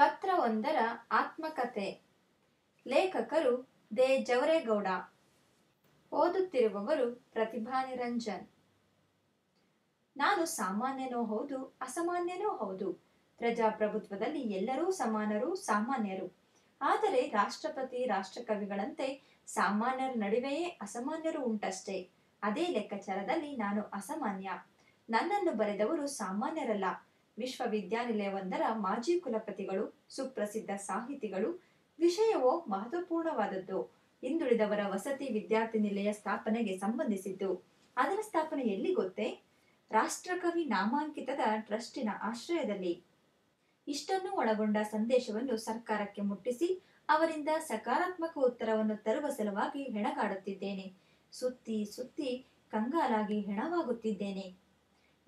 ಪತ್ರವೊಂದರ ಆತ್ಮಕಥೆ. ಲೇಖಕರು ದೇ. ಜವರೇಗೌಡ. ಓದುತ್ತಿರುವವರು ಪ್ರತಿಭಾ ನಿರಂಜನ್. ನಾನು ಸಾಮಾನ್ಯನೂ ಹೌದು, ಅಸಾಮಾನ್ಯನೂ ಹೌದು. ಪ್ರಜಾಪ್ರಭುತ್ವದಲ್ಲಿ ಎಲ್ಲರೂ ಸಮಾನರು, ಸಾಮಾನ್ಯರು. ಆದರೆ ರಾಷ್ಟ್ರಪತಿ, ರಾಷ್ಟ್ರಕವಿಗಳಂತೆ ಸಾಮಾನ್ಯರ ನಡುವೆಯೇ ಅಸಾಮಾನ್ಯರು ಉಂಟಷ್ಟೇ. ಅದೇ ಲೆಕ್ಕಾಚಾರದಲ್ಲಿ ನಾನು ಅಸಾಮಾನ್ಯ. ನನ್ನನ್ನು ಬರೆದವರು ಸಾಮಾನ್ಯರಲ್ಲ. ವಿಶ್ವವಿದ್ಯಾನಿಲಯವೊಂದರ ಮಾಜಿ ಕುಲಪತಿಗಳು, ಸುಪ್ರಸಿದ್ಧ ಸಾಹಿತಿಗಳು, ವಿಷಯವೋ ಮಹತ್ವಪೂರ್ಣವಾದದ್ದು. ಹಿಂದುಳಿದವರ ವಸತಿ ವಿದ್ಯಾರ್ಥಿ ನಿಲಯ ಸ್ಥಾಪನೆಗೆ ಸಂಬಂಧಿಸಿದ್ದು. ಅದರ ಸ್ಥಾಪನೆ ಎಲ್ಲಿ ಗೊತ್ತೇ? ರಾಷ್ಟ್ರಕವಿ ನಾಮಾಂಕಿತದ ಟ್ರಸ್ಟಿನ ಆಶ್ರಯದಲ್ಲಿ. ಇಷ್ಟನ್ನು ಒಳಗೊಂಡ ಸಂದೇಶವನ್ನು ಸರ್ಕಾರಕ್ಕೆ ಮುಟ್ಟಿಸಿ, ಅವರಿಂದ ಸಕಾರಾತ್ಮಕ ಉತ್ತರವನ್ನು ತರುವ ಸಲುವಾಗಿ ಹೆಣಗಾಡುತ್ತಿದ್ದೇನೆ. ಸುತ್ತಿ ಸುತ್ತಿ ಕಂಗಾಲಾಗಿ ಹೆಣವಾಗುತ್ತಿದ್ದೇನೆ.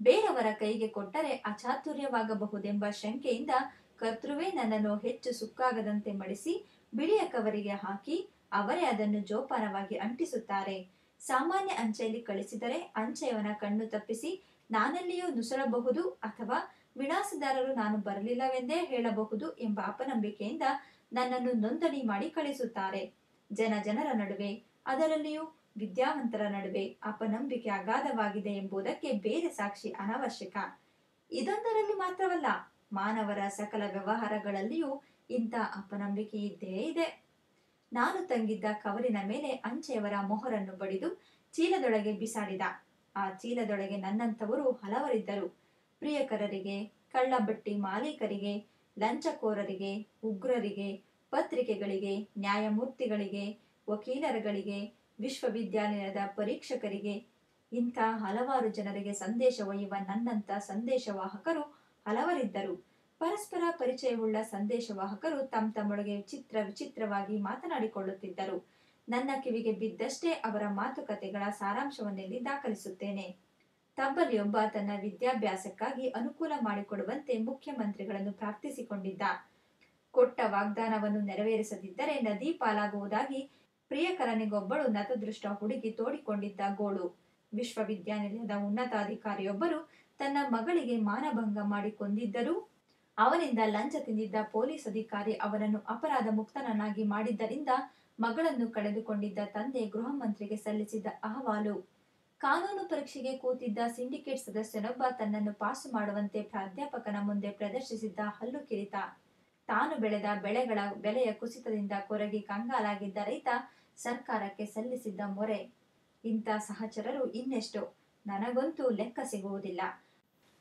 ಬೇರೆಯವರ ಕೈಗೆ ಕೊಟ್ಟರೆ ಅಚಾತುರ್ಯವಾಗಬಹುದೆಂಬ ಶಂಕೆಯಿಂದ ಕರ್ತೃವೇ ನನ್ನನ್ನು ಹೆಚ್ಚು ಸುಕ್ಕಾಗದಂತೆ ಮಡಿಸಿ ಬಿಳಿಯ ಕವರಿಗೆ ಹಾಕಿ ಅವರೇ ಅದನ್ನು ಜೋಪಾನವಾಗಿ ಅಂಟಿಸುತ್ತಾರೆ. ಸಾಮಾನ್ಯ ಅಂಚೆಯಲ್ಲಿ ಕಳಿಸಿದರೆ ಅಂಚೆಯವನ ಕಣ್ಣು ತಪ್ಪಿಸಿ ನಾನಲ್ಲಿಯೂ ನುಸುಳಬಹುದು ಅಥವಾ ವಿಳಾಸದಾರರು ನಾನು ಬರಲಿಲ್ಲವೆಂದೇ ಹೇಳಬಹುದು ಎಂಬ ಅಪನಂಬಿಕೆಯಿಂದ ನನ್ನನ್ನು ನೋಂದಣಿ ಮಾಡಿ ಕಳಿಸುತ್ತಾರೆ. ಜನ ಜನರ ನಡುವೆ ಅದರಲ್ಲಿಯೂ ವಿದ್ಯಾವಂತರ ನಡುವೆ ಅಪನಂಬಿಕೆ ಅಗಾಧವಾಗಿದೆ ಎಂಬುದಕ್ಕೆ ಬೇರೆ ಸಾಕ್ಷಿ ಅನವಶ್ಯಕ. ಇದೊಂದರಲ್ಲಿ ಮಾತ್ರವಲ್ಲ, ಮಾನವರ ಸಕಲ ವ್ಯವಹಾರಗಳಲ್ಲಿಯೂ ಇಂಥ ಅಪನಂಬಿಕೆ ಇದ್ದೇ ಇದೆ. ನಾನು ತಂಗಿದ್ದ ಕವರಿನ ಮೇಲೆ ಅಂಚೆಯವರ ಮೊಹರನ್ನು ಬಡಿದು ಚೀಲದೊಳಗೆ ಬಿಸಾಡಿದ. ಆ ಚೀಲದೊಳಗೆ ನನ್ನಂಥವರು ಹಲವರಿದ್ದರು. ಪ್ರಿಯಕರರಿಗೆ, ಕಳ್ಳಬಟ್ಟಿ ಮಾಲೀಕರಿಗೆ, ಲಂಚಕೋರರಿಗೆ, ಉಗ್ರರಿಗೆ, ಪತ್ರಿಕೆಗಳಿಗೆ, ನ್ಯಾಯಮೂರ್ತಿಗಳಿಗೆ, ವಕೀಲರುಗಳಿಗೆ ವಿಶ್ವವಿದ್ಯಾನಿಲಯದ ಪರೀಕ್ಷಕರಿಗೆ ಇಂಥ ಹಲವಾರು ಜನರಿಗೆ ಸಂದೇಶ ಒಯ್ಯುವ ನನ್ನಂಥ ಸಂದೇಶವಾಹಕರು ಹಲವರಿದ್ದರು. ಪರಸ್ಪರ ಪರಿಚಯವುಳ್ಳ ಸಂದೇಶವಾಹಕರು ತಮ್ಮ ತಮ್ಮೊಳಗೆ ಚಿತ್ರ ವಿಚಿತ್ರವಾಗಿ ಮಾತನಾಡಿಕೊಳ್ಳುತ್ತಿದ್ದರು. ನನ್ನ ಕಿವಿಗೆ ಬಿದ್ದಷ್ಟೇ ಅವರ ಮಾತುಕತೆಗಳ ಸಾರಾಂಶವನ್ನೆಲ್ಲಿ ದಾಖಲಿಸುತ್ತೇನೆ. ತಬ್ಬಲಿಯೊಬ್ಬ ತನ್ನ ವಿದ್ಯಾಭ್ಯಾಸಕ್ಕಾಗಿ ಅನುಕೂಲ ಮಾಡಿಕೊಡುವಂತೆ ಮುಖ್ಯಮಂತ್ರಿಗಳನ್ನು ಪ್ರಾರ್ಥಿಸಿಕೊಂಡಿದ್ದ. ಕೊಟ್ಟ ವಾಗ್ದಾನವನ್ನು ನೆರವೇರಿಸದಿದ್ದರೆ ನದಿ ಪಾಲಾಗುವುದಾಗಿ ಪ್ರಿಯಕರನಿಗೊಬ್ಬಳು ನತದೃಷ್ಟ ಹುಡುಗಿ ತೋಡಿಕೊಂಡಿದ್ದ ಗೋಳು. ವಿಶ್ವವಿದ್ಯಾನಿಲಯದ ಉನ್ನತಾಧಿಕಾರಿಯೊಬ್ಬರು ತನ್ನ ಮಗಳಿಗೆ ಮಾನಭಂಗ ಮಾಡಿ ಕೊಂದಿದ್ದರೂ ಅವನಿಂದ ಲಂಚ ತಿಂದಿದ್ದ ಪೊಲೀಸ್ ಅಧಿಕಾರಿ ಅವನನ್ನು ಅಪರಾಧ ಮುಕ್ತನನ್ನಾಗಿ ಮಾಡಿದ್ದರಿಂದ ಮಗಳನ್ನು ಕಳೆದುಕೊಂಡಿದ್ದ ತಂದೆ ಗೃಹ ಮಂತ್ರಿಗೆ ಸಲ್ಲಿಸಿದ್ದ ಅಹವಾಲು. ಕಾನೂನು ಪರೀಕ್ಷೆಗೆ ಕೂತಿದ್ದ ಸಿಂಡಿಕೇಟ್ ಸದಸ್ಯನೊಬ್ಬ ತನ್ನನ್ನು ಪಾಸು ಮಾಡುವಂತೆ ಪ್ರಾಧ್ಯಾಪಕನ ಮುಂದೆ ಪ್ರದರ್ಶಿಸಿದ್ದ ಹಲ್ಲು ಕಿರಿತ. ತಾನು ಬೆಳೆದ ಬೆಳೆಗಳ ಬೆಲೆಯ ಕುಸಿತದಿಂದ ಕೊರಗಿ ಕಂಗಾಲಾಗಿದ್ದ ರೈತ ಸರ್ಕಾರಕ್ಕೆ ಸಲ್ಲಿಸಿದ್ದ ಮೊರೆ. ಇಂಥ ಸಹಚರರು ಇನ್ನೆಷ್ಟು. ನನಗಂತೂ ಲೆಕ್ಕ ಸಿಗುವುದಿಲ್ಲ.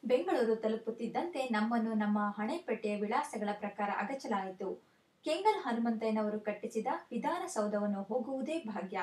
ಬೆಂಗಳೂರು ತಲುಪುತ್ತಿದ್ದಂತೆ ನಮ್ಮನ್ನು ನಮ್ಮ ಹಣೆಪೆಟ್ಟೆಯ ವಿಳಾಸಗಳ ಪ್ರಕಾರ ಅಗಚಲಾಯಿತು. ಕೆಂಗಲ್ ಹನುಮಂತಯ್ಯನವರು ಕಟ್ಟಿಸಿದ ವಿಧಾನಸೌಧವನ್ನು ಹೋಗುವುದೇ ಭಾಗ್ಯ.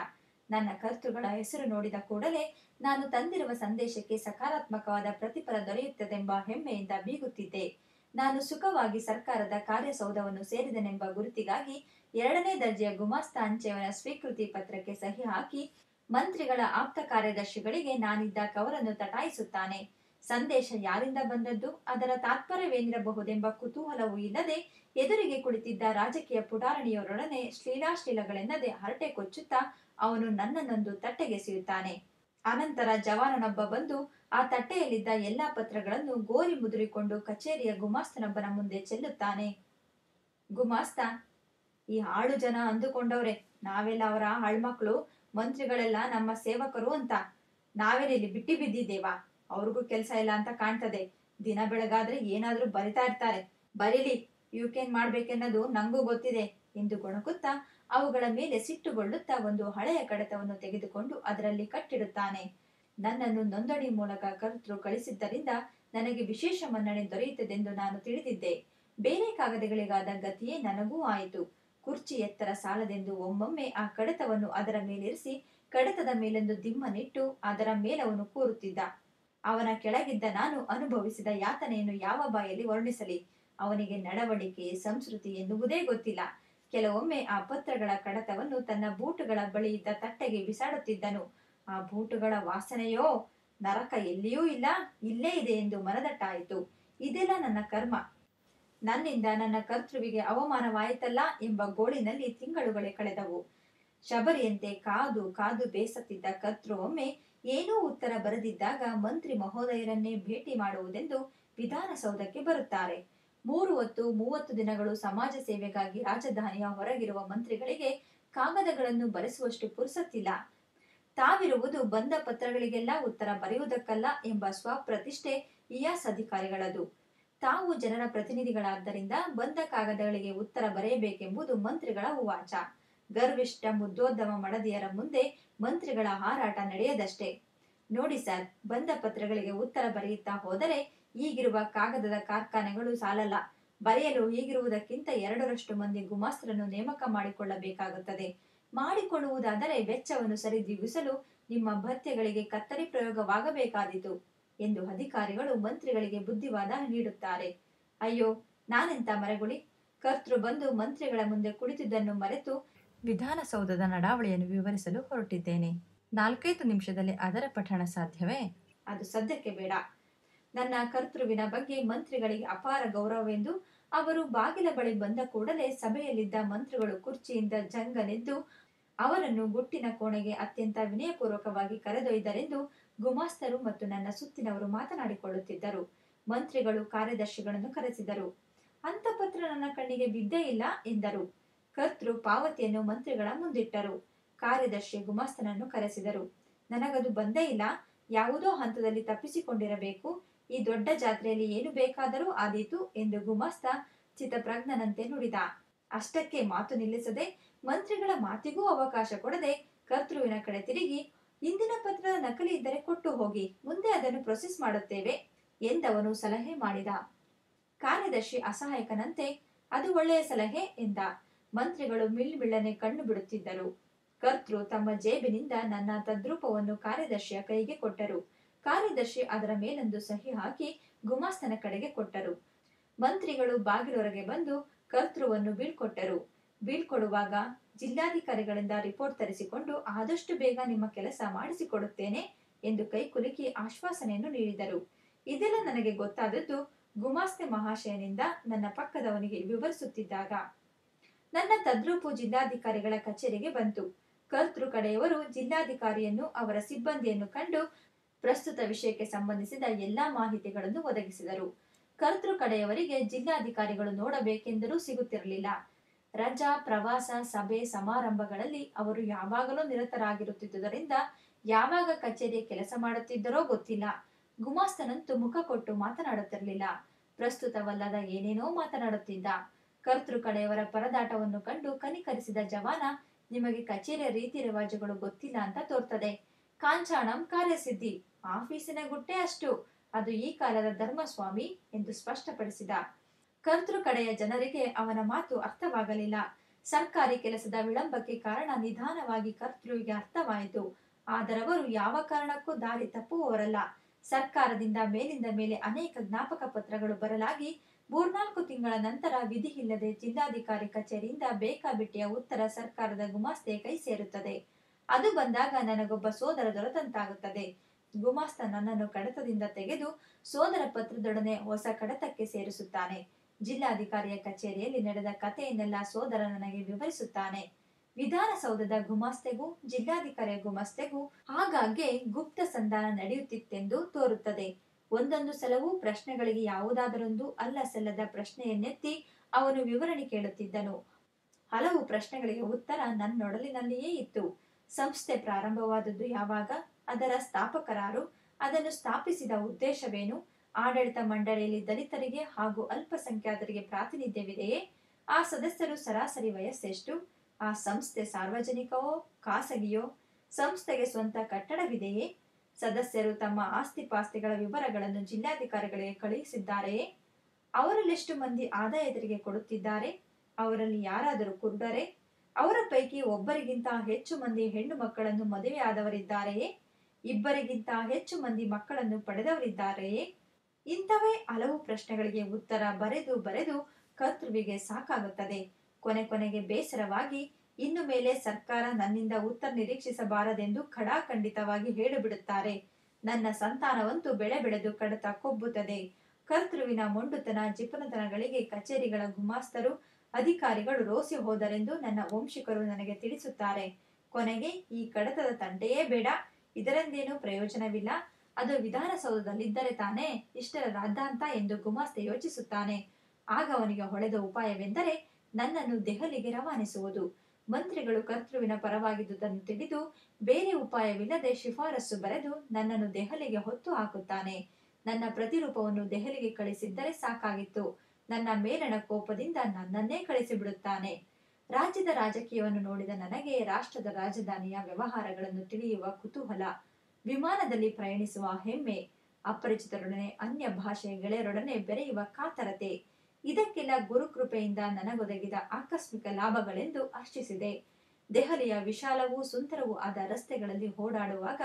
ನನ್ನ ಕರ್ತೃಗಳ ಹೆಸರು ನೋಡಿದ ಕೂಡಲೇ ನಾನು ತಂದಿರುವ ಸಂದೇಶಕ್ಕೆ ಸಕಾರಾತ್ಮಕವಾದ ಪ್ರತಿಫಲ ದೊರೆಯುತ್ತದೆಂಬ ಹೆಮ್ಮೆಯಿಂದ ಬೀಗುತ್ತಿದ್ದೆ. ನಾನು ಸುಖವಾಗಿ ಸರ್ಕಾರದ ಕಾರ್ಯಸೌಧವನ್ನು ಸೇರಿದನೆಂಬ ಗುರುತಿಗಾಗಿ ಎರಡನೇ ದರ್ಜೆಯ ಗುಮಾಸ್ತ ಅಂಚೆಯವನ ಸ್ವೀಕೃತಿ ಪತ್ರಕ್ಕೆ ಸಹಿ ಹಾಕಿ ಮಂತ್ರಿಗಳ ಆಪ್ತ ಕಾರ್ಯದರ್ಶಿಗಳಿಗೆ ನಾನಿದ್ದ ಕವರನ್ನು ತಟಾಯಿಸುತ್ತಾನೆ. ಸಂದೇಶ ಯಾರಿಂದ ಬಂದದ್ದು? ಅದರ ತಾತ್ಪರ್ಯವೇನಿರಬಹುದೆಂಬ ಕುತೂಹಲವೂ ಇಲ್ಲದೆ ಎದುರಿಗೆ ಕುಳಿತಿದ್ದ ರಾಜಕೀಯ ಪುಟಾರಣಿಯವರೊಡನೆ ಶ್ಲೀಲಾಶ್ಲೀಲಗಳೆನ್ನದೆ ಹರಟೆ ಕೊಚ್ಚುತ್ತಾ ಅವನು ನನ್ನನ್ನೊಂದು ತಟ್ಟೆಗೆಸೆಯುತ್ತಾನೆ. ಅನಂತರ ಜವಾನನೊಬ್ಬ ಬಂದು ಆ ತಟ್ಟೆಯಲ್ಲಿದ್ದ ಎಲ್ಲಾ ಪತ್ರಗಳನ್ನು ಗೋರಿ ಮುದುರಿಕೊಂಡು ಕಚೇರಿಯ ಗುಮಾಸ್ತನೊಬ್ಬನ ಮುಂದೆ ಚೆಲ್ಲುತ್ತಾನೆ. ಗುಮಾಸ್ತ, ಈ ಹಾಳು ಜನ ಅಂದುಕೊಂಡವ್ರೆ, ನಾವೆಲ್ಲ ಅವರ ಹಾಳ್ಮಕ್ಳು, ಮಂತ್ರಿಗಳೆಲ್ಲ ನಮ್ಮ ಸೇವಕರು ಅಂತ. ನಾವೇನಿಲ್ಲಿ ಬಿಟ್ಟಿ ಬಿದ್ದಿದ್ದೇವಾ? ಅವ್ರಿಗೂ ಕೆಲಸ ಇಲ್ಲ ಅಂತ ಕಾಣ್ತದೆ. ದಿನ ಬೆಳಗಾದ್ರೆ ಏನಾದ್ರೂ ಬರಿತಾ ಇರ್ತಾರೆ. ಬರೀಲಿ ಇವಕ್ಕೇನ್ ಮಾಡ್ಬೇಕೆನ್ನೋದು ನಂಗೂ ಗೊತ್ತಿದೆ. ಎಂದು ಗೊಣಗುತ್ತಾ ಅವುಗಳ ಮೇಲೆ ಸಿಟ್ಟುಗೊಳ್ಳುತ್ತಾ ಒಂದು ಹಳೆಯ ಕಡತವನ್ನು ತೆಗೆದುಕೊಂಡು ಅದರಲ್ಲಿ ಕಟ್ಟಿಡುತ್ತಾನೆ. ನನ್ನನ್ನು ನೋಂದಣಿ ಮೂಲಕ ಕರ್ತೃ ಕಳಿಸಿದ್ದರಿಂದ ನನಗೆ ವಿಶೇಷ ಮನ್ನಣೆ ದೊರೆಯುತ್ತದೆಂದು ನಾನು ತಿಳಿದಿದ್ದೆ. ಬೇರೆ ಕಾಗದಗಳಿಗಾದ ಗತಿಯೇ ನನಗೂ ಆಯಿತು. ಕುರ್ಚಿ ಎತ್ತರ ಸಾಲದೆಂದು ಒಮ್ಮೊಮ್ಮೆ ಆ ಕಡತವನ್ನು ಅದರ ಮೇಲಿರಿಸಿ ಕಡತದ ಮೇಲೊಂದು ದಿಮ್ಮನಿಟ್ಟು ಅದರ ಮೇಲವನು ಕೂರುತ್ತಿದ್ದ. ಅವನ ಕೆಳಗಿದ್ದ ನಾನು ಅನುಭವಿಸಿದ ಯಾತನೆಯನ್ನು ಯಾವ ಬಾಯಲ್ಲಿ ವರ್ಣಿಸಲಿ? ಅವನಿಗೆ ನಡವಳಿಕೆ, ಸಂಸ್ಕೃತಿ ಎನ್ನುವುದೇ ಗೊತ್ತಿಲ್ಲ. ಕೆಲವೊಮ್ಮೆ ಆ ಪತ್ರಗಳ ಕಡತವನ್ನು ತನ್ನ ಬೂಟುಗಳ ಬಳಿ ಇದ್ದ ತಟ್ಟೆಗೆ ಬಿಸಾಡುತ್ತಿದ್ದನು. ಆ ಬೂಟುಗಳ ವಾಸನೆಯೋ ನರಕ ಎಲ್ಲಿಯೂ ಇಲ್ಲ, ಇಲ್ಲೇ ಇದೆ ಎಂದು ಮನದಟ್ಟಾಯಿತು. ಇದೆಲ್ಲ ನನ್ನ ಕರ್ಮ. ನನ್ನಿಂದ ನನ್ನ ಕರ್ತೃವಿಗೆ ಅವಮಾನವಾಯಿತಲ್ಲ ಎಂಬ ಗೋಳಿನಲ್ಲಿ ತಿಂಗಳುಗಳೇ ಕಳೆದವು. ಶಬರಿಯಂತೆ ಕಾದು ಕಾದು ಬೇಸತ್ತಿದ್ದ ಕರ್ತೃ ಒಮ್ಮೆ ಏನೂ ಉತ್ತರ ಬರೆದಿದ್ದಾಗ ಮಂತ್ರಿ ಮಹೋದಯರನ್ನೇ ಭೇಟಿ ಮಾಡುವುದೆಂದು ವಿಧಾನಸೌಧಕ್ಕೆ ಬರುತ್ತಾರೆ. ಮೂರು ಹೊತ್ತು, ಮೂವತ್ತು ದಿನಗಳು ಸಮಾಜ ಸೇವೆಗಾಗಿ ರಾಜಧಾನಿಯ ಹೊರಗಿರುವ ಮಂತ್ರಿಗಳಿಗೆ ಕಾಗದಗಳನ್ನು ಬರೆಸುವಷ್ಟು ಪುರುಸತ್ತಿಲ್ಲ. ತಾವಿರುವುದು ಬಂದ ಪತ್ರಗಳಿಗೆಲ್ಲ ಉತ್ತರ ಬರೆಯುವುದಕ್ಕಲ್ಲ ಎಂಬ ಸ್ವಪ್ರತಿಷ್ಠೆ ಇಯಾಸ್ ಅಧಿಕಾರಿಗಳದು. ತಾವು ಜನರ ಪ್ರತಿನಿಧಿಗಳಾದ್ದರಿಂದ ಬಂದ ಕಾಗದಗಳಿಗೆ ಉತ್ತರ ಬರೆಯಬೇಕೆಂಬುದು ಮಂತ್ರಿಗಳ ಉವಾಚ ಗರ್ವಿಷ್ಠ ಮುದ್ದೋದ್ದಮ ಮಡದಿಯರ ಮುಂದೆ ಮಂತ್ರಿಗಳ ಹಾರಾಟ ನಡೆಯದಷ್ಟೇ. ನೋಡಿ ಸರ್, ಬಂದ ಪತ್ರಗಳಿಗೆ ಉತ್ತರ ಬರೆಯುತ್ತಾ ಹೋದರೆ ಈಗಿರುವ ಕಾಗದದ ಕಾರ್ಖಾನೆಗಳು ಸಾಲಲ್ಲ. ಬರೆಯಲು ಈಗಿರುವುದಕ್ಕಿಂತ ಎರಡರಷ್ಟು ಮಂದಿ ಗುಮಾಸ್ತರನ್ನು ನೇಮಕ ಮಾಡಿಕೊಳ್ಳಬೇಕಾಗುತ್ತದೆ. ಮಾಡಿಕೊಳ್ಳುವುದಾದರೆ ವೆಚ್ಚವನ್ನು ಸರಿದೂಗಿಸಲು ನಿಮ್ಮ ಭತ್ಯೆಗಳಿಗೆ ಕತ್ತರಿ ಪ್ರಯೋಗವಾಗಬೇಕಾದೀತು ಎಂದು ಅಧಿಕಾರಿಗಳು ಮಂತ್ರಿಗಳಿಗೆ ಬುದ್ಧಿವಾದ ನೀಡುತ್ತಾರೆ. ಅಯ್ಯೋ, ನಾನೆಂತ ಮರಗುಳಿ? ಕರ್ತೃ ಬಂದು ಮಂತ್ರಿಗಳ ಮುಂದೆ ಕುಳಿತಿದ್ದನ್ನು ಮರೆತು ವಿಧಾನಸೌಧದ ನಡಾವಳಿಯನ್ನು ವಿವರಿಸಲು ಹೊರಟಿದ್ದೇನೆ. ನಾಲ್ಕೈದು ನಿಮಿಷದಲ್ಲಿ ಅದರ ಪಠಣ ಸಾಧ್ಯವೇ? ಅದು ಸದ್ಯಕ್ಕೆ ಬೇಡ. ನನ್ನ ಕರ್ತೃವಿನ ಬಗ್ಗೆ ಮಂತ್ರಿಗಳಿಗೆ ಅಪಾರ ಗೌರವವೆಂದು ಅವರು ಬಾಗಿಲ ಬಳಿ ಬಂದ ಕೂಡಲೇ ಸಭೆಯಲ್ಲಿದ್ದ ಮಂತ್ರಿಗಳು ಕುರ್ಚಿಯಿಂದ ಜಂಗನೆದ್ದು ಅವರನ್ನು ಗುಟ್ಟಿನ ಕೋಣೆಗೆ ಅತ್ಯಂತ ವಿನಯಪೂರ್ವಕವಾಗಿ ಕರೆದೊಯ್ದರೆಂದು ಗುಮಾಸ್ತರು ಮತ್ತು ನನ್ನ ಸುತ್ತಿನವರು ಮಾತನಾಡಿಕೊಳ್ಳುತ್ತಿದ್ದರು. ಮಂತ್ರಿಗಳು ಕಾರ್ಯದರ್ಶಿಗಳನ್ನು ಕರೆಸಿದರು. ಅಂತಪತ್ರ ನನ್ನ ಕಣ್ಣಿಗೆ ಬಿದ್ದೇ ಇಲ್ಲ ಎಂದರು. ಕರ್ತೃ ಪಾವತಿಯನ್ನು ಮಂತ್ರಿಗಳ ಮುಂದಿಟ್ಟರು. ಕಾರ್ಯದರ್ಶಿ ಗುಮಾಸ್ತನನ್ನು ಕರೆಸಿದರು. ನನಗದು ಬಂದೇ ಇಲ್ಲ. ಯಾವುದೋ ಹಂತದಲ್ಲಿ ತಪ್ಪಿಸಿಕೊಂಡಿರಬೇಕು. ಈ ದೊಡ್ಡ ಜಾತ್ರೆಯಲ್ಲಿ ಏನು ಬೇಕಾದರೂ ಆದೀತು ಎಂದು ಗುಮಾಸ್ತ ಚಿತ್ತಪ್ರಜ್ಞನಂತೆ ನುಡಿದ. ಅಷ್ಟಕ್ಕೆ ಮಾತು ನಿಲ್ಲಿಸದೆ ಮಂತ್ರಿಗಳ ಮಾತಿಗೂ ಅವಕಾಶ ಕೊಡದೆ ಕರ್ತೃವಿನ ಕಡೆ ತಿರುಗಿ, ಇಂದಿನ ಪತ್ರದ ನಕಲಿ ಇದ್ದರೆ ಕೊಟ್ಟು ಹೋಗಿ, ಮುಂದೆ ಅದನ್ನು ಪ್ರೊಸೆಸ್ ಮಾಡುತ್ತೇವೆ ಎಂದವನು ಸಲಹೆ ಮಾಡಿದ. ಕಾರ್ಯದರ್ಶಿ ಅಸಹಾಯಕನಂತೆ, ಅದು ಒಳ್ಳೆಯ ಸಲಹೆ ಎಂದ. ಮಂತ್ರಿಗಳು ಮಿಳ್ಮಿಳ್ಳನೆ ಕಣ್ಣು ಬಿಡುತ್ತಿದ್ದರು. ಕರ್ತೃ ತಮ್ಮ ಜೇಬಿನಿಂದ ನನ್ನ ತದ್ರೂಪವನ್ನು ಕಾರ್ಯದರ್ಶಿಯ ಕೈಗೆ ಕೊಟ್ಟರು. ಕಾರ್ಯದರ್ಶಿ ಅದರ ಮೇಲೊಂದು ಸಹಿ ಹಾಕಿ ಗುಮಾಸ್ತನ ಕಡೆಗೆ ಕೊಟ್ಟರು. ಮಂತ್ರಿಗಳು ಬಾಗಿಲೊರಗೆ ಬಂದು ಕರ್ತೃವನ್ನು ಬೀಳ್ಕೊಟ್ಟರು. ಬೀಳ್ಕೊಡುವಾಗ ಜಿಲ್ಲಾಧಿಕಾರಿಗಳಿಂದ ರಿಪೋರ್ಟ್ ತರಿಸಿಕೊಂಡು, ಆದಷ್ಟು ಬೇಗ ನಿಮ್ಮ ಕೆಲಸ ಮಾಡಿಸಿಕೊಡುತ್ತೇನೆ ಎಂದು ಕೈ ಕುಲುಕಿ ಆಶ್ವಾಸನೆಯನ್ನು ನೀಡಿದರು. ಇದೆಲ್ಲ ನನಗೆ ಗೊತ್ತಾದದ್ದು ಗುಮಾಸ್ತೆ ಮಹಾಶಯನಿಂದ ನನ್ನ ಪಕ್ಕದವನಿಗೆ ವಿವರಿಸುತ್ತಿದ್ದಾಗ. ನನ್ನ ತದ್ರೂಪು ಜಿಲ್ಲಾಧಿಕಾರಿಗಳ ಕಚೇರಿಗೆ ಬಂತು. ಕರ್ತೃ ಕಡೆಯವರು ಜಿಲ್ಲಾಧಿಕಾರಿಯನ್ನು ಅವರ ಸಿಬ್ಬಂದಿಯನ್ನು ಕಂಡು ಪ್ರಸ್ತುತ ವಿಷಯಕ್ಕೆ ಸಂಬಂಧಿಸಿದ ಎಲ್ಲಾ ಮಾಹಿತಿಗಳನ್ನು ಒದಗಿಸಿದರು. ಕರ್ತೃ ಕಡೆಯವರಿಗೆ ಜಿಲ್ಲಾಧಿಕಾರಿಗಳು ನೋಡಬೇಕೆಂದರೂ ಸಿಗುತ್ತಿರಲಿಲ್ಲ. ರಜಾ, ಪ್ರವಾಸ, ಸಭೆ, ಸಮಾರಂಭಗಳಲ್ಲಿ ಅವರು ಯಾವಾಗಲೂ ನಿರತರಾಗಿರುತ್ತಿದ್ದುದರಿಂದ ಯಾವಾಗ ಕಚೇರಿ ಕೆಲಸ ಮಾಡುತ್ತಿದ್ದರೋ ಗೊತ್ತಿಲ್ಲ. ಗುಮಾಸ್ತನಂತೂ ಮುಖ ಕೊಟ್ಟು ಮಾತನಾಡುತ್ತಿರಲಿಲ್ಲ. ಪ್ರಸ್ತುತವಲ್ಲದ ಏನೇನೋ ಮಾತನಾಡುತ್ತಿದ್ದ. ಕರ್ತೃ ಕಡೆಯವರ ಪರದಾಟವನ್ನು ಕಂಡು ಕನಿಕರಿಸಿದ ಜವಾನ, ನಿಮಗೆ ಕಚೇರಿಯ ರೀತಿ ರಿವಾಜುಗಳು ಗೊತ್ತಿಲ್ಲ ಅಂತ ತೋರ್ತದೆ. ಕಾಂಚಾಣಂ ಕಾರ್ಯಸಿದ್ಧಿ. ಆಫೀಸಿನ ಗುಟ್ಟೆ ಅಷ್ಟು. ಅದು ಈ ಕಾಲದ ಧರ್ಮಸ್ವಾಮಿ ಎಂದು ಸ್ಪಷ್ಟಪಡಿಸಿದ. ಕರ್ತೃ ಕಡೆಯ ಜನರಿಗೆ ಅವನ ಮಾತು ಅರ್ಥವಾಗಲಿಲ್ಲ. ಸರ್ಕಾರಿ ಕೆಲಸದ ವಿಳಂಬಕ್ಕೆ ಕಾರಣ ನಿಧಾನವಾಗಿ ಕರ್ತೃವಿಗೆ ಅರ್ಥವಾಯಿತು. ಆದರವರು ಯಾವ ಕಾರಣಕ್ಕೂ ದಾರಿ ತಪ್ಪುವವರಲ್ಲ. ಸರ್ಕಾರದಿಂದ ಮೇಲಿಂದ ಮೇಲೆ ಅನೇಕ ಜ್ಞಾಪಕ ಪತ್ರಗಳು ಬರಲಾಗಿ, ಮೂರ್ನಾಲ್ಕು ತಿಂಗಳ ನಂತರ ವಿಧಿ ಇಲ್ಲದೆ ಜಿಲ್ಲಾಧಿಕಾರಿ ಕಚೇರಿಯಿಂದ ಬೇಕಾಬಿಟ್ಟಿಯ ಉತ್ತರ ಸರ್ಕಾರದ ಗುಮಾಸ್ತೆ ಕೈ ಸೇರುತ್ತದೆ. ಅದು ಬಂದಾಗ ನನಗೊಬ್ಬ ಸೋದರ ದೊರೆತಂತಾಗುತ್ತದೆ. ಗುಮಾಸ್ತ ನನ್ನನ್ನು ಕಡತದಿಂದ ತೆಗೆದು ಸೋದರ ಪತ್ರದೊಡನೆ ಹೊಸ ಕಡತಕ್ಕೆ ಸೇರಿಸುತ್ತಾನೆ. ಜಿಲ್ಲಾಧಿಕಾರಿಯ ಕಚೇರಿಯಲ್ಲಿ ನಡೆದ ಕಥೆಯನ್ನೆಲ್ಲ ಸೋದರ ನನಗೆ ವಿವರಿಸುತ್ತಾನೆ. ವಿಧಾನಸೌಧದ ಗುಮಾಸ್ತೆಗೂ, ಜಿಲ್ಲಾಧಿಕಾರಿಯ ಗುಮಾಸ್ತೆಗೂ ಆಗಾಗ್ಗೆ ಗುಪ್ತ ಸಂಧಾನ ನಡೆಯುತ್ತಿತ್ತೆಂದು ತೋರುತ್ತದೆ. ಒಂದೊಂದು ಸಲವೂ ಪ್ರಶ್ನೆಗಳಿಗೆ ಯಾವುದಾದರೊಂದು ಅಲ್ಲ ಸಲ್ಲದ ಪ್ರಶ್ನೆಯನ್ನೆತ್ತಿ ಅವನು ವಿವರಣೆ ಕೇಳುತ್ತಿದ್ದನು. ಹಲವು ಪ್ರಶ್ನೆಗಳಿಗೆ ಉತ್ತರ ನನ್ನೊಡಲಿನಲ್ಲಿಯೇ ಇತ್ತು. ಸಂಸ್ಥೆ ಪ್ರಾರಂಭವಾದದ್ದು ಯಾವಾಗ? ಅದರ ಸ್ಥಾಪಕರಾರು? ಅದನ್ನು ಸ್ಥಾಪಿಸಿದ ಉದ್ದೇಶವೇನು? ಆಡಳಿತ ಮಂಡಳಿಯಲ್ಲಿ ದಲಿತರಿಗೆ ಹಾಗೂ ಅಲ್ಪಸಂಖ್ಯಾತರಿಗೆ ಪ್ರಾತಿನಿಧ್ಯವಿದೆಯೇ? ಆ ಸದಸ್ಯರು ಸರಾಸರಿ ವಯಸ್ಸೆಷ್ಟು? ಆ ಸಂಸ್ಥೆ ಸಾರ್ವಜನಿಕವೋ, ಖಾಸಗಿಯೋ? ಸಂಸ್ಥೆಗೆ ಸ್ವಂತ ಕಟ್ಟಡವಿದೆಯೇ? ಸದಸ್ಯರು ತಮ್ಮ ಆಸ್ತಿ ಪಾಸ್ತಿಗಳ ವಿವರಗಳನ್ನು ಜಿಲ್ಲಾಧಿಕಾರಿಗಳಿಗೆ ಕಳುಹಿಸಿದ್ದಾರೆಯೇ? ಅವರಲ್ಲೆಷ್ಟು ಮಂದಿ ಆದಾಯ ತೆರಿಗೆ ಕೊಡುತ್ತಿದ್ದಾರೆ? ಅವರಲ್ಲಿ ಯಾರಾದರೂ ಕುರುಡರೆ? ಅವರ ಪೈಕಿ ಒಬ್ಬರಿಗಿಂತ ಹೆಚ್ಚು ಮಂದಿ ಹೆಣ್ಣು ಮಕ್ಕಳನ್ನು ಮದುವೆಯಾದವರಿದ್ದಾರೆಯೇ? ಇಬ್ಬರಿಗಿಂತ ಹೆಚ್ಚು ಮಂದಿ ಮಕ್ಕಳನ್ನು ಪಡೆದವರಿದ್ದಾರೆಯೇ? ಇಂಥವೇ ಹಲವು ಪ್ರಶ್ನೆಗಳಿಗೆ ಉತ್ತರ ಬರೆದು ಬರೆದು ಕರ್ತೃವಿಗೆ ಸಾಕಾಗುತ್ತದೆ. ಕೊನೆ ಕೊನೆಗೆ ಬೇಸರವಾಗಿ, ಇನ್ನು ಮೇಲೆ ಸರ್ಕಾರ ನನ್ನಿಂದ ಉತ್ತರ ನಿರೀಕ್ಷಿಸಬಾರದೆಂದು ಖಡಾಖಂಡಿತವಾಗಿ ಹೇಳಿಬಿಡುತ್ತಾರೆ. ನನ್ನ ಸಂತಾನವಂತೂ ಬೆಳೆ ಬೆಳೆದು ಕಡತ ಕೊಬ್ಬುತ್ತದೆ. ಕರ್ತೃವಿನ ಮೊಂಡುತನ ಜಿಪನತನಗಳಿಗೆ ಕಚೇರಿಗಳ ಗುಮಾಸ್ತರು ಅಧಿಕಾರಿಗಳು ರೋಸಿ ಹೋದರೆಂದು ನನ್ನ ವಂಶಿಕರು ನನಗೆ ತಿಳಿಸುತ್ತಾರೆ. ಕೊನೆಗೆ ಈ ಕಡತದ ತಂಟೆಯೇ ಬೇಡ. ಇದರಿಂದೇನೂ ಪ್ರಯೋಜನವಿಲ್ಲ. ಅದು ವಿಧಾನಸೌಧದಲ್ಲಿದ್ದರೆ ತಾನೇ ಇಷ್ಟರ ರಾದ್ದಾಂತ ಎಂದು ಗುಮಾಸ್ತೆ ಯೋಚಿಸುತ್ತಾನೆ. ಆಗ ಅವನಿಗೆ ಹೊಳೆದ ಉಪಾಯವೆಂದರೆ ನನ್ನನ್ನು ದೆಹಲಿಗೆ ರವಾನಿಸುವುದು. ಮಂತ್ರಿಗಳು ಕರ್ತೃವಿನ ಪರವಾಗಿದ್ದುದನ್ನು ತಿಳಿದು ಬೇರೆ ಉಪಾಯವಿಲ್ಲದೆ ಶಿಫಾರಸು ಬರೆದು ನನ್ನನ್ನು ದೆಹಲಿಗೆ ಹೊತ್ತು ಹಾಕುತ್ತಾನೆ. ನನ್ನ ಪ್ರತಿರೂಪವನ್ನು ದೆಹಲಿಗೆ ಕಳಿಸಿದ್ದರೆ ಸಾಕಾಗಿತ್ತು. ನನ್ನ ಮೇಲಣ ಕೋಪದಿಂದ ನನ್ನನ್ನೇ ಕಳಿಸಿಬಿಡುತ್ತಾನೆ. ರಾಜ್ಯದ ರಾಜಕೀಯವನ್ನು ನೋಡಿದ ನನಗೆ ರಾಷ್ಟ್ರದ ರಾಜಧಾನಿಯ ವ್ಯವಹಾರಗಳನ್ನು ತಿಳಿಯುವ ಕುತೂಹಲ, ವಿಮಾನದಲ್ಲಿ ಪ್ರಯಾಣಿಸುವ ಹೆಮ್ಮೆ, ಅಪರಿಚಿತರೊಡನೆ ಅನ್ಯ ಭಾಷೆ ಗೆಳೆಯರೊಡನೆ ಬೆರೆಯುವ ಕಾತರತೆ, ಇದಕ್ಕೆಲ್ಲ ಗುರುಕೃಪೆಯಿಂದ ನನಗೊದಗಿದ ಆಕಸ್ಮಿಕ ಲಾಭಗಳೆಂದು ಅರ್ಚಿಸಿದೆ ದೆಹಲಿಯ ವಿಶಾಲವೂ ಸುಂದರವೂ ಆದ ರಸ್ತೆಗಳಲ್ಲಿ ಓಡಾಡುವಾಗ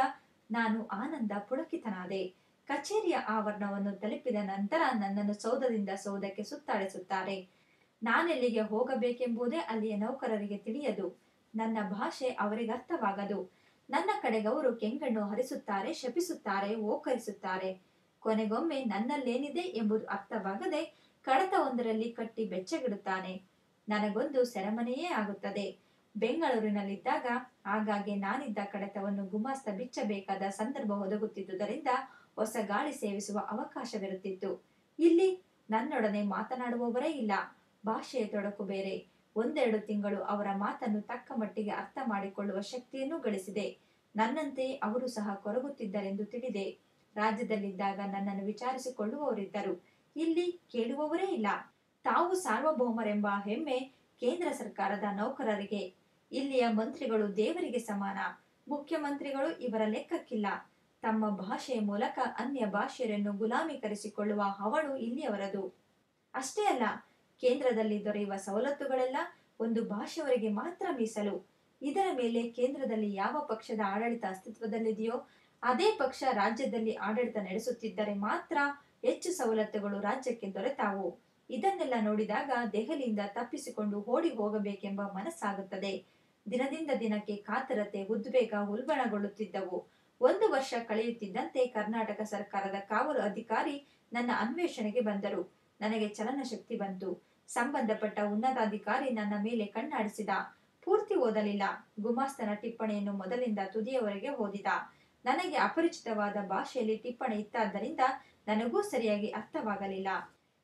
ನಾನು ಆನಂದ ಪುಳಕಿತನಾದೆ. ಕಚೇರಿಯ ಆವರಣವನ್ನು ತಲುಪಿದ ನಂತರ ನನ್ನನ್ನು ಸೌಧದಿಂದ ಸೌಧಕ್ಕೆ ಸುತ್ತಾಡಿಸುತ್ತಾರೆ. ನಾನೆಲ್ಲಿಗೆ ಹೋಗಬೇಕೆಂಬುದೇ ಅಲ್ಲಿಯ ನೌಕರರಿಗೆ ತಿಳಿಯದು. ನನ್ನ ಭಾಷೆ ಅವರಿಗೆ ಅರ್ಥವಾಗದು. ನನ್ನ ಕಡೆಗವರು ಕೆಂಗಣ್ಣು ಹರಿಸುತ್ತಾರೆ, ಶಪಿಸುತ್ತಾರೆ, ಓಕರಿಸುತ್ತಾರೆ. ಕೊನೆಗೊಮ್ಮೆ ನನ್ನಲ್ಲೇನಿದೆ ಎಂಬುದು ಅರ್ಥವಾಗದೆ ಕಡತವೊಂದರಲ್ಲಿ ಕಟ್ಟಿ ಬೆಚ್ಚಗಿಡುತ್ತಾನೆ. ನನಗೊಂದು ಸೆರೆಮನೆಯೇ ಆಗುತ್ತದೆ. ಬೆಂಗಳೂರಿನಲ್ಲಿದ್ದಾಗ ಆಗಾಗ್ಗೆ ನಾನಿದ್ದ ಕಡತವನ್ನು ಗುಮಾಸ್ತ ಬಿಚ್ಚಬೇಕಾದ ಸಂದರ್ಭ ಒದಗುತ್ತಿದ್ದುದರಿಂದ ಹೊಸ ಗಾಳಿ ಸೇವಿಸುವ ಅವಕಾಶವಿರುತ್ತಿತ್ತು. ಇಲ್ಲಿ ನನ್ನೊಡನೆ ಮಾತನಾಡುವವರೇ ಇಲ್ಲ. ಭಾಷೆಯ ತೊಡಕು ಬೇರೆ. ಒಂದೆರಡು ತಿಂಗಳು ಅವರ ಮಾತನ್ನು ತಕ್ಕ ಮಟ್ಟಿಗೆ ಅರ್ಥ ಮಾಡಿಕೊಳ್ಳುವ ಶಕ್ತಿಯನ್ನು ಗಳಿಸಿದೆ. ನನ್ನಂತೆ ಅವರು ಸಹ ಕೊರಗುತ್ತಿದ್ದರೆಂದು ತಿಳಿದೆ. ರಾಜ್ಯದಲ್ಲಿದ್ದಾಗ ನನ್ನನ್ನು ವಿಚಾರಿಸಿಕೊಳ್ಳುವವರಿದ್ದರು. ಇಲ್ಲಿ ಕೇಳುವವರೇ ಇಲ್ಲ. ತಾವು ಸಾರ್ವಭೌಮರೆಂಬ ಹೆಮ್ಮೆ ಕೇಂದ್ರ ಸರ್ಕಾರದ ನೌಕರರಿಗೆ. ಇಲ್ಲಿಯ ಮಂತ್ರಿಗಳು ದೇವರಿಗೆ ಸಮಾನ. ಮುಖ್ಯಮಂತ್ರಿಗಳು ಇವರ ಲೆಕ್ಕಕ್ಕಿಲ್ಲ. ತಮ್ಮ ಭಾಷೆಯ ಮೂಲಕ ಅನ್ಯ ಭಾಷೆಯರನ್ನು ಗುಲಾಮೀಕರಿಸಿಕೊಳ್ಳುವ ಹವಳು ಇಲ್ಲಿಯವರದು. ಅಷ್ಟೇ ಅಲ್ಲ, ಕೇಂದ್ರದಲ್ಲಿ ದೊರೆಯುವ ಸವಲತ್ತುಗಳೆಲ್ಲ ಒಂದು ಭಾಷೆಯವರಿಗೆ ಮಾತ್ರ ಮೀಸಲು. ಇದರ ಮೇಲೆ ಕೇಂದ್ರದಲ್ಲಿ ಯಾವ ಪಕ್ಷದ ಆಡಳಿತ ಅಸ್ತಿತ್ವದಲ್ಲಿದೆಯೋ, ಅದೇ ಪಕ್ಷ ರಾಜ್ಯದಲ್ಲಿ ಆಡಳಿತ ನಡೆಸುತ್ತಿದ್ದರೆ ಮಾತ್ರ ಹೆಚ್ಚು ಸವಲತ್ತುಗಳು ರಾಜ್ಯಕ್ಕೆ ದೊರೆತಾವು. ಇದನ್ನೆಲ್ಲ ನೋಡಿದಾಗ ದೆಹಲಿಯಿಂದ ತಪ್ಪಿಸಿಕೊಂಡು ಓಡಿ ಹೋಗಬೇಕೆಂಬ ಮನಸ್ಸಾಗುತ್ತದೆ. ದಿನದಿಂದ ದಿನಕ್ಕೆ ಕಾತರತೆ, ಉದ್ವೇಗ ಉಲ್ಬಣಗೊಳ್ಳುತ್ತಿದ್ದವು. ಒಂದು ವರ್ಷ ಕಳೆಯುತ್ತಿದ್ದಂತೆ ಕರ್ನಾಟಕ ಸರ್ಕಾರದ ಕಾವಲು ಅಧಿಕಾರಿ ನನ್ನ ಅನ್ವೇಷಣೆಗೆ ಬಂದರು. ನನಗೆ ಚಲನಶಕ್ತಿ ಬಂತು. ಸಂಬಂಧಪಟ್ಟ ಉನ್ನತಾಧಿಕಾರಿ ನನ್ನ ಮೇಲೆ ಕಣ್ಣಾಡಿಸಿದ. ಪೂರ್ತಿ ಓದಲಿಲ್ಲ. ಗುಮಾಸ್ತನ ಟಿಪ್ಪಣಿಯನ್ನು ಮೊದಲಿಂದ ತುದಿಯವರೆಗೆ ಓದಿದ. ನನಗೆ ಅಪರಿಚಿತವಾದ ಭಾಷೆಯಲ್ಲಿ ಟಿಪ್ಪಣಿ ಇತ್ತಾದ್ದರಿಂದ ನನಗೂ ಸರಿಯಾಗಿ ಅರ್ಥವಾಗಲಿಲ್ಲ.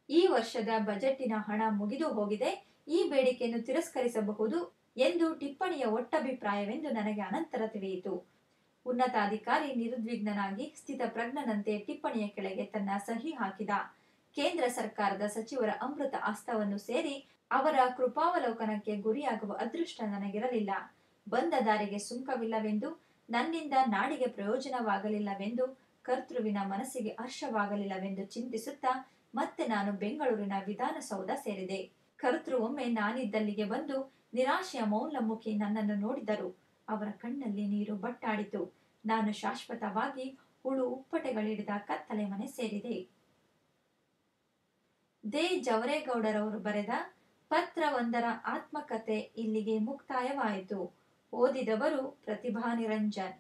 ಈ ವರ್ಷದ ಬಜೆಟ್ಟಿನ ಹಣ ಮುಗಿದು ಹೋಗಿದೆ. ಈ ಬೇಡಿಕೆಯನ್ನು ತಿರಸ್ಕರಿಸಬಹುದು ಎಂದು ಟಿಪ್ಪಣಿಯ ಒಟ್ಟಭಿಪ್ರಾಯವೆಂದು ನನಗೆ ಅನಂತರ ತಿಳಿಯಿತು. ಉನ್ನತಾಧಿಕಾರಿ ನಿರುದ್ವಿಗ್ನನಾಗಿ ಸ್ಥಿತಪ್ರಜ್ಞನಂತೆ ಟಿಪ್ಪಣಿಯ ಕೆಳಗೆ ತನ್ನ ಸಹಿ ಹಾಕಿದ. ಕೇಂದ್ರ ಸರ್ಕಾರದ ಸಚಿವರ ಅಮೃತ ಹಸ್ತವನ್ನು ಸೇರಿ ಅವರ ಕೃಪಾವಲೋಕನಕ್ಕೆ ಗುರಿಯಾಗುವ ಅದೃಷ್ಟ ನನಗಿರಲಿಲ್ಲ. ಬಂದ ದಾರಿಗೆ ಸುಂಕವಿಲ್ಲವೆಂದು, ನನ್ನಿಂದ ನಾಡಿಗೆ ಪ್ರಯೋಜನವಾಗಲಿಲ್ಲವೆಂದು, ಕರ್ತೃವಿನ ಮನಸ್ಸಿಗೆ ಹರ್ಷವಾಗಲಿಲ್ಲವೆಂದು ಚಿಂತಿಸುತ್ತಾ ಮತ್ತೆ ನಾನು ಬೆಂಗಳೂರಿನ ವಿಧಾನಸೌಧ ಸೇರಿದೆ. ಕರ್ತೃ ಒಮ್ಮೆ ನಾನಿದ್ದಲ್ಲಿಗೆ ಬಂದು ನಿರಾಶೆಯ ಮೌನಮುಖಿ ನನ್ನನ್ನು ನೋಡಿದರು. ಅವರ ಕಣ್ಣಲ್ಲಿ ನೀರು ಬಟ್ಟಾಡಿತು. ನಾನು ಶಾಶ್ವತವಾಗಿ ಹುಳು ಉಪ್ಪಟೆಗಳಿಡಿದ ಕತ್ತಲೆ ಮನೆ ಸೇರಿದೆ. ದೇ ಜವರೇಗೌಡರವರು ಬರೆದ ಪತ್ರವೊಂದರ ಆತ್ಮಕತೆ ಇಲ್ಲಿಗೆ ಮುಕ್ತಾಯವಾಯಿತು. ಓದಿದವರು ಪ್ರತಿಭಾ ನಿರಂಜನ್